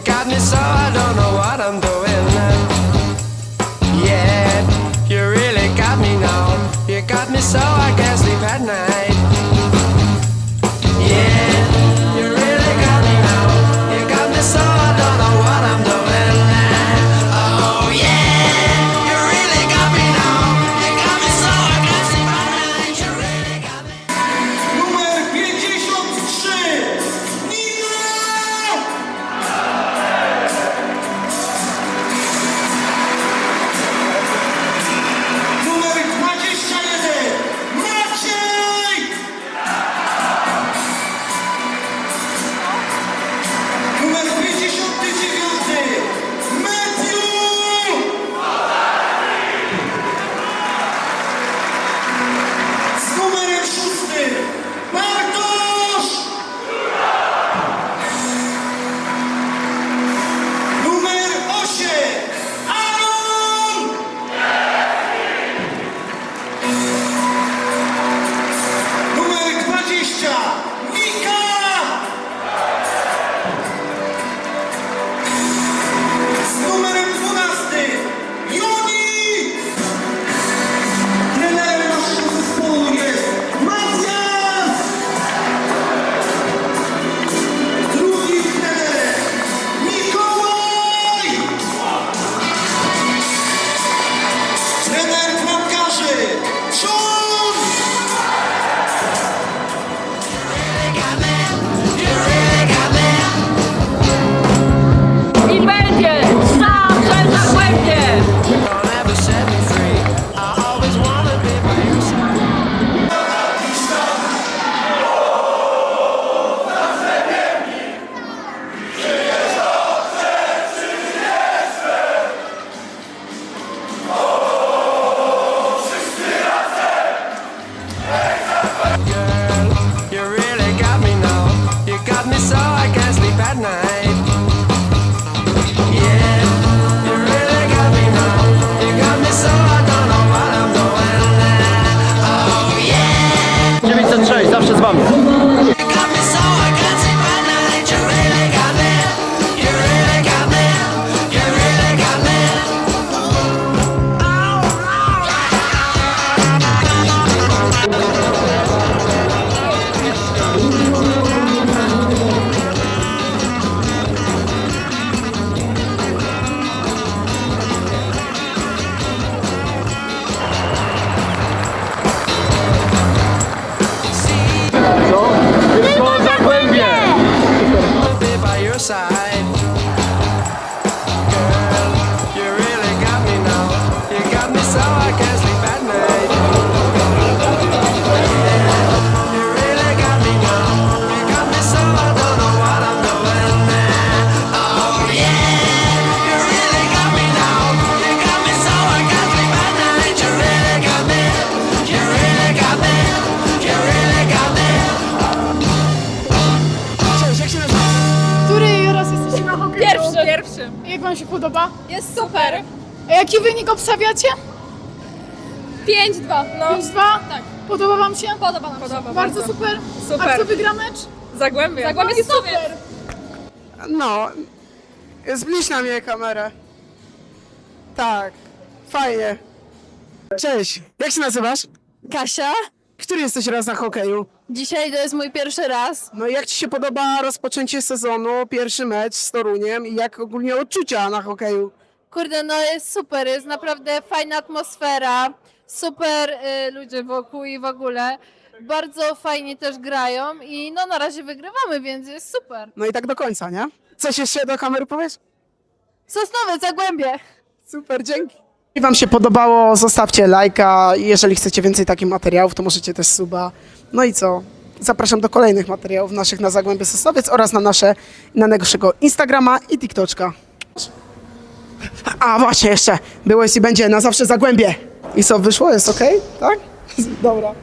You got me so I don't know what I'm doing. Yeah, you really got me now. You got me so I can't sleep at night. Yeah. 906, zawsze z wami. Pierwszy. Pierwszy. Jak wam się podoba? Jest super. A jaki wynik obstawiacie? 5-2. No. 5-2? Tak. Podoba wam się? Podoba nam Podoba Bardzo super. Super. A kto wygra mecz? Zagłębie. Zagłębie jest super. No, zbliż na mnie kamerę. Tak, fajnie. Cześć, jak się nazywasz? Kasia, Który jesteś raz na hokeju? Dzisiaj to jest mój pierwszy raz. No i jak Ci się podoba rozpoczęcie sezonu, pierwszy mecz z Toruniem i jak ogólnie odczucia na hokeju? Kurde, no jest super, jest naprawdę fajna atmosfera, super y, ludzie wokół i w ogóle. Bardzo fajnie też grają i no na razie wygrywamy, więc jest super. No i tak do końca, nie? Coś jeszcze do kamery powiesz? Sosnowe, Zagłębie! Super, dzięki. Jeśli Wam się podobało, zostawcie lajka. Jeżeli chcecie więcej takich materiałów, to możecie też suba. No i co? Zapraszam do kolejnych materiałów naszych na Zagłębie Sosnowiec oraz na nasze, na naszego Instagrama i TikToczka. A właśnie jeszcze, było jest i będzie na zawsze Zagłębie. I co, wyszło? Jest ok? Tak? Dobra.